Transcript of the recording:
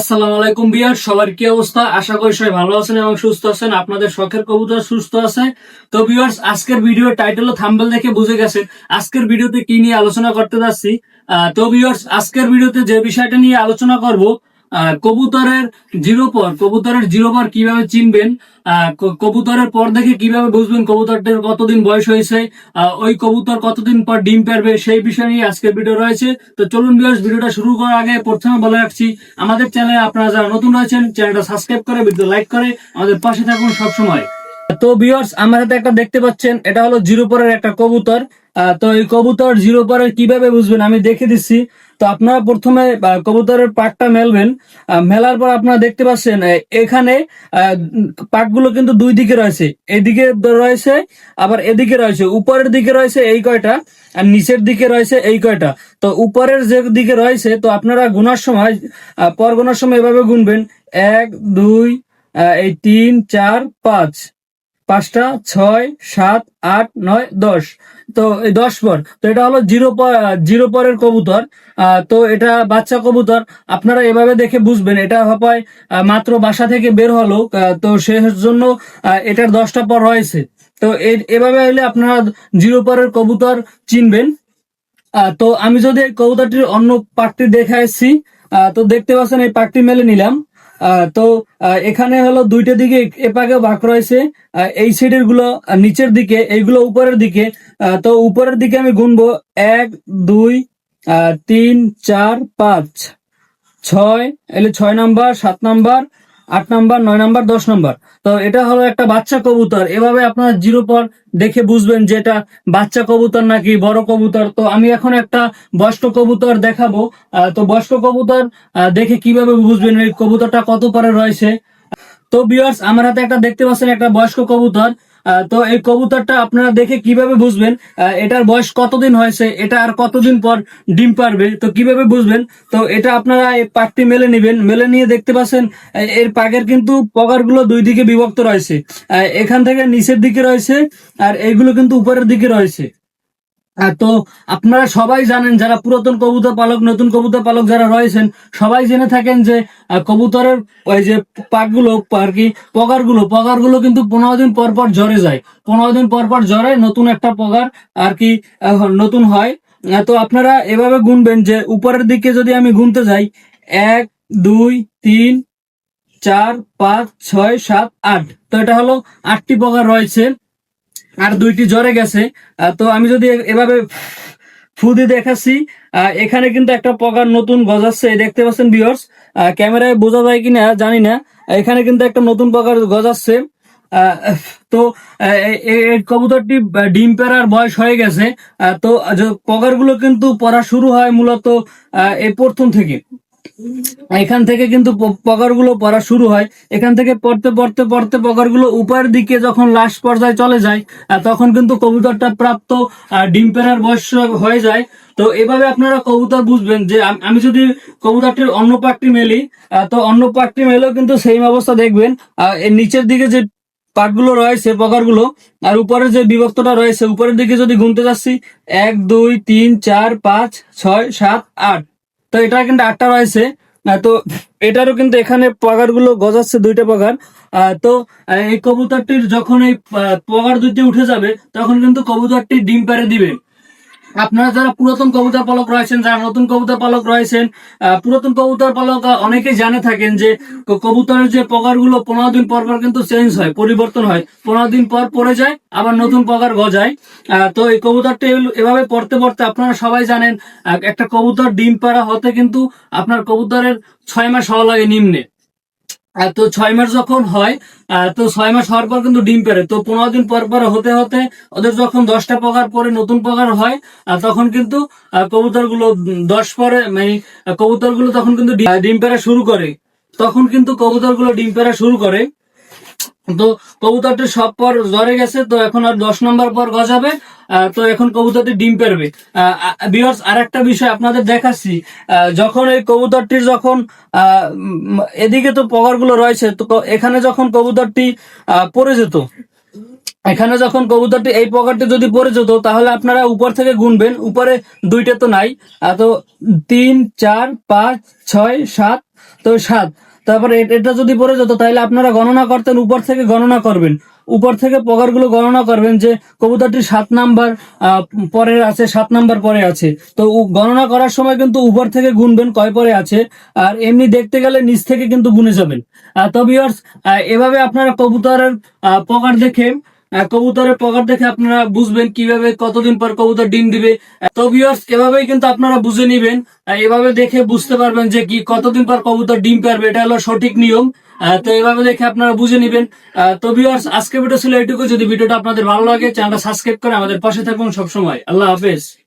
আসসালামু আলাইকুম বিয়ার, সবার কি অবস্থা? আশা করি সবাই ভালো আছেন এবং সুস্থ আছেন। আপনাদের শখের কবুতর সুস্থ আছে। তো বিয়ার্স আজকের ভিডিও টাইটেল ও থাম্বেল দেখে বুঝে গেছেন আজকের ভিডিওতে কি নিয়ে আলোচনা করতে যাচ্ছি। তো বিয়ার্স আজকের ভিডিওতে যে বিষয়টা নিয়ে আলোচনা করব কবুতরের জিরো পর, কবুতরের জিরো পর কীভাবে চিনবেন? কবুতরের পর দেখে কীভাবে বুঝবেন কবুতরটার কতদিন বয়স হয়েছে? ওই কবুতর কতদিন পর ডিম পারবে সেই বিষয় নিয়ে আজকের ভিডিও রয়েছে। তো চলুন ভিডিওটা শুরু করার আগে প্রথমে বলে রাখছি, আমাদের চ্যানেলে আপনারা যারা নতুন রয়েছেন চ্যানেলটা সাবস্ক্রাইব করে ভিডিও লাইক করে, আমাদের পাশে থাকুন সবসময়। তো ভিউয়ার্স আমার হাতে একটা দেখতে পাচ্ছেন, এটা হলো জিরো পরের একটা কবুতর। তো এই কবুতর জিরো পরের কীভাবে বুঝবেন আমি দেখে দিচ্ছি। তো আপনারা প্রথমে কবুতরের পাকটা মেলবেন। মেলার পর আপনারা দেখতে পাচ্ছেন এখানে পাকগুলো কিন্তু দুই দিকে রয়েছে। এদিকে রয়েছে, আবার এদিকে রয়েছে। উপরের দিকে রয়েছে এই কয়টা, আর নিচের দিকে রয়েছে এই কয়টা। তো উপরের যে দিকে রয়েছে, তো আপনারা গুনার সময় পর গুনার সময় এভাবে গুনবেন। এক, দুই এই তিন, চার, পাঁচ। পাঁচটা ছয় সাত আট নয় দশ। তো এই দশ পর। তো এটা হলো জিরো জিরো পরের কবুতর। তো এটা বাচ্চা কবুতর। আপনারা এভাবে দেখে বুঝবেন। এটা হয় মাত্র বাসা থেকে বের হলো। তো সে জন্য এটার দশটা পর রয়েছে তো এভাবে হলে আপনারা জিরো পরের কবুতর চিনবেন। তো আমি যদি এই কবুতরটির অন্য পার্টটি দেখে আসছি আহ, তো দেখতে পাচ্ছেন এই পার্টটি মেলে নিলাম। তো এখানে হলো দুইটা দিকে এপাকে ভাগ রয়েছে। এই সাইডেরগুলো নিচের দিকে, এইগুলো উপরের দিকে। তো উপরের দিকে আমি গুনবো এক, দুই তিন, চার, পাঁচ, ছয়, এলে ছয় নাম্বার, সাত নাম্বার আট নাম্বার, নয় নাম্বার, দশ নাম্বার। তো এটা হলো একটা বাচ্চা কবুতর। এভাবে আপনারা জিরো পর দেখে বুঝবেন যে এটা বাচ্চা কবুতর নাকি বড় কবুতর। তো আমি এখন একটা বয়স্ক কবুতর দেখাবো। তো বয়স্ক কবুতর দেখে কীভাবে বুঝবেন এই কবুতরটা কত পরে রয়েছে। তো বিয়ার্স আমার হাতে একটা দেখতে পাচ্ছেন একটা বয়স্ক কবুতর। তো এই কবুতরটা আপনারা দেখে কীভাবে বুঝবেন? এটার বয়স কতদিন হয়েছে? এটা আর কতদিন পর ডিম পারবে? তো কীভাবে বুঝবেন? তো এটা আপনারা এই পাকটি মেলে নেবেন। মেলে নিয়ে দেখতে পাচ্ছেন এর পাকের কিন্তু পকারগুলো দুই দিকে বিভক্ত রয়েছে। এখান থেকে নিচের দিকে রয়েছে, আর এইগুলো কিন্তু উপরের দিকে রয়েছে। তো আপনারা সবাই জানেন, যারা পুরাতন কবুতর পালক, নতুন কবুতর পালক যারা রয়েছেন, সবাই জেনে থাকেন যে কবুতরের ওই যে পাকগুলো, আর কি, পগারগুলো পগারগুলো কিন্তু পনেরো দিন পর পর জ্বরে যায়। পনেরো দিন পর পর জ্বরে নতুন একটা পগার, আর কি নতুন হয়। তো আপনারা এভাবে গুনবেন যে, উপরের দিকে যদি আমি গুনতে যাই, এক, দুই, তিন, চার, পাঁচ, ছয়, সাত, আট, তো এটা হলো আটটি পগার রয়েছে। আর দুইটি জ্বরে গেছে। তো আমি যদি এভাবে ফু দিয়ে দেখাচ্ছি এখানে কিন্তু একটা পকার নতুন গজাচ্ছে দেখতে পাচ্ছেন বিয়ার্স ক্যামেরায় বোঝা যায় কিনা জানি না। এখানে কিন্তু একটা নতুন পকার গজাচ্ছে তো এই কবুতরটি ডিম পেড়ার বয়স হয়ে গেছে। তো পকারগুলো কিন্তু পড়া শুরু হয় মূলত এই প্রথম থেকে। এখান থেকে কিন্তু পকারগুলো পড়া শুরু হয়। এখান থেকে পড়তে পড়তে পড়তে পকারগুলো উপরের দিকে যখন লাস্ট পর্যায়ে চলে যায় তখন কিন্তু কবুতরটা প্রাপ্ত ডিম পেড়ার বয়স হয়ে যায়। তো এভাবে আপনারা কবুতর বুঝবেন যে আমি যদি কবুতরটির অন্য পাকটি মেলি তো অন্য পাকটি মেলেও কিন্তু সেম অবস্থা দেখবেন। এর নিচের দিকে যে পাকগুলো রয়েছে পকারগুলো আর উপরের যে বিভক্তটা রয়েছে, উপরের দিকে যদি গুনতে যাচ্ছি, এক, দুই, তিন, চার, পাঁচ, ছয়, সাত, আট। তো এটা কিন্তু আটটা রয়েছে। তো এটারও কিন্তু এখানে পগারগুলো গজাচ্ছে দুইটা পগার। তো এই কবুতরটির যখন এই পগার দুইটি উঠে যাবে, তখন কিন্তু কবুতরটি ডিম পারে দিবে। আপনারা যারা পুরাতন কবুতর পালক রয়েছেন, যারা নতুন কবুতর পালক রয়েছেন পুরাতন কবুতর পালক অনেকেই জানে থাকেন যে কবুতরের যে পগারগুলো পনেরো দিন পর পর কিন্তু চেঞ্জ হয়, পরিবর্তন হয়। পনেরো দিন পর পড়ে যায়, আবার নতুন পগার গজায়। তো এই কবুতরটি এভাবে পড়তে পড়তে আপনারা সবাই জানেন একটা কবুতর ডিম পাড়া হতে কিন্তু আপনার কবুতরের ছয় মাস হওয়া লাগে নিম্নে। তো ছয় মাস যখন হয় তো ছয় মাস হওয়ার পর কিন্তু ডিম পেরে। তো পনেরো দিন পর পর হতে হতে ওদের যখন দশটা পকার পরে নতুন পকার হয় তখন কিন্তু কবুতরগুলো দশ পরে মানে কবুতরগুলো তখন কিন্তু ডিম পেরা শুরু করে। তখন কিন্তু কবুতরগুলো ডিম পেরা শুরু করে। তো কবুতরটি সব পর জ্বরে গেছে, তো এখন আর দশ নম্বর পর গজাবে তো এখন কবুতরটি ডিম পারবে আর একটা বিষয় আপনাদের দেখাচ্ছি যখন এই কবুতরটির যখন এদিকে তো পগারগুলো রয়েছে, তো এখানে যখন কবুতরটি পড়ে যেত, এখানে যখন কবুতরটি এই পকেটে যদি পড়ে যেত, তাহলে আপনারা উপর থেকে গুনবেন, উপরে দুইটা তো নাই তো তিন, চার, পাঁচ, ছয়, সাত, তো সাত। তারপরে এটা যদি পরে যেত, তাহলে আপনারা গণনা করতেন, উপর থেকে গণনা করবেন। উপর থেকে পগারগুলো গণনা করবেন যে কবুতরটি সাত নাম্বার পরে আছে, সাত নাম্বার পরে আছে। তো গণনা করার সময় কিন্তু উপর থেকে গুনবেন, কয় পরে আছে, আর এমনি দেখতে গেলে নিচ থেকে কিন্তু গুনে যাবেন। তো এভাবে আপনারা কবুতরের পগার দেখে কবুতরের প্রকার দেখে আপনারা বুঝবেন কীভাবে কতদিন পর কবুতর ডিম দিবে। তো ভিউয়ার্স এভাবেই কিন্তু আপনারা বুঝে নিবেন। এভাবে দেখে বুঝতে পারবেন যে কি কতদিন পর কবুতর ডিম পারবে এটা হলো সঠিক নিয়ম। তো এভাবে দেখে আপনারা বুঝে নিবেন। তো ভিউয়ার্স আজকে ভিডিও ছিল এটুকু যদি ভিডিওটা আপনাদের ভালো লাগে চ্যানেলটা সাবস্ক্রাইব করে আমাদের পাশে থাকুন সবসময়। আল্লাহ হাফেজ।